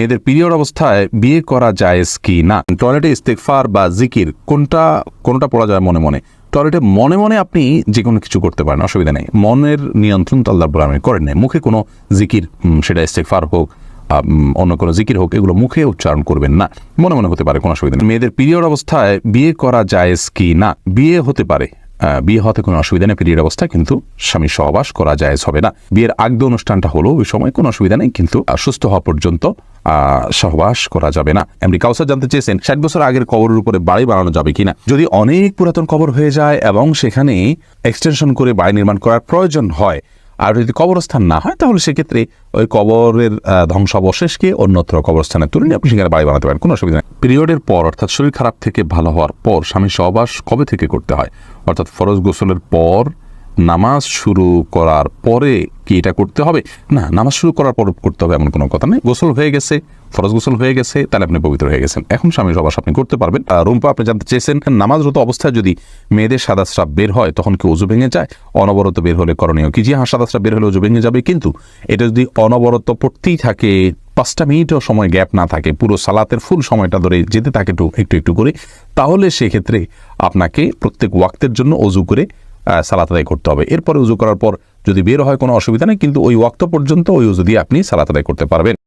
মেয়েদের পিরিয়ড অবস্থায় বিয়ে করা জায়েজ কি না? টয়লেটে ইস্তেকফার বা জিকির কোনটা কোনটা পড়া যায় মনে মনে? টয়লেটে মনে মনে আপনি যে কোনো কিছু করতে পারেন, অসুবিধা নেই। মনের নিয়ন্ত্রণ তো আল্লাহ আলামিন করেন নাই। মুখে কোনো জিকির সেটা ইস্তেকফার হোক অন্য কোনো জিকির হোক, এগুলো মুখে উচ্চারণ করবেন না। মনে মনে হতে পারে, কোনো অসুবিধা নেই। মেয়েদের পিরিয়ড অবস্থায় বিয়ে করা জায়েজ কি না? বিয়ে হতে পারে। বিয়ে হতে কোনো অসুবিধা নেই, পিরিয়ড অবস্থায় কিন্তু স্বামী সহবাস করা জায়েজ হবে না। বিয়ের আগদ অনুষ্ঠানটা হলো ওই সময় কোনো অসুবিধা নেই, কিন্তু সুস্থ হওয়া পর্যন্ত সহবাস করা যাবে না। এমনি কাউসার জানতে চেয়েছেন, ষাট বছর আগের কবরের উপরে বাড়ি বানানো যাবে কিনা। যদি অনেক পুরাতন কবর হয়ে যায় এবং সেখানে এক্সটেনশন করে বাড়ি নির্মাণ করার প্রয়োজন হয়, আর যদি কবরস্থান না হয়, তাহলে সেক্ষেত্রে ওই কবরের ধ্বংসাবশেষকে অন্যত্র কবরস্থানে তুলে নিয়ে আপনি সেখানে বাড়ি বানাতে পারেন। কোনো অসুবিধা নেই। পিরিয়ডের পর, অর্থাৎ শরীর খারাপ থেকে ভালো হওয়ার পর, স্বামী সহবাস কবে থেকে করতে হয়? অর্থাৎ ফরজ গোসলের পর, নামাজ শুরু করার পরে কি এটা করতে হবে? না, নামাজ শুরু করার পর করতে হবে এমন কোনো কথা নেই। গোসল হয়ে গেছে, ফরজ গোসল হয়ে গেছে, তাহলে আপনি পবিত্র হয়ে গেছেন। এখন স্বামী সবাস আপনি করতে পারবেন। রুম্পা, আপনি জানতে চেয়েছেন, নামাজরত অবস্থায় যদি মেয়েদের সাদা স্রাব বের হয়, তখন কি উজু ভেঙে যায়? অনবরত বের হলে করণীয় কি? যে হ্যাঁ সাদা স্রাব বের হলে উজু ভেঙে যাবে, কিন্তু এটা যদি অনবরত পড়তেই থাকে, পাঁচটা মিনিটও সময় গ্যাপ না থাকে, পুরো সালাতের ফুল সময়টা ধরে যেতে থাকে একটু একটু একটু করে, তাহলে সেক্ষেত্রে আপনাকে প্রত্যেক ওয়াক্তের জন্য অজু করে সালাত আদায় করতে হবে। এরপরে উজু করার পর যদি বের হয় কোনো অসুবিধা নেই, কিন্তু ওই ওয়াক্ত পর্যন্ত ওই উজু দিয়ে আপনি সালাত করতে পারবেন।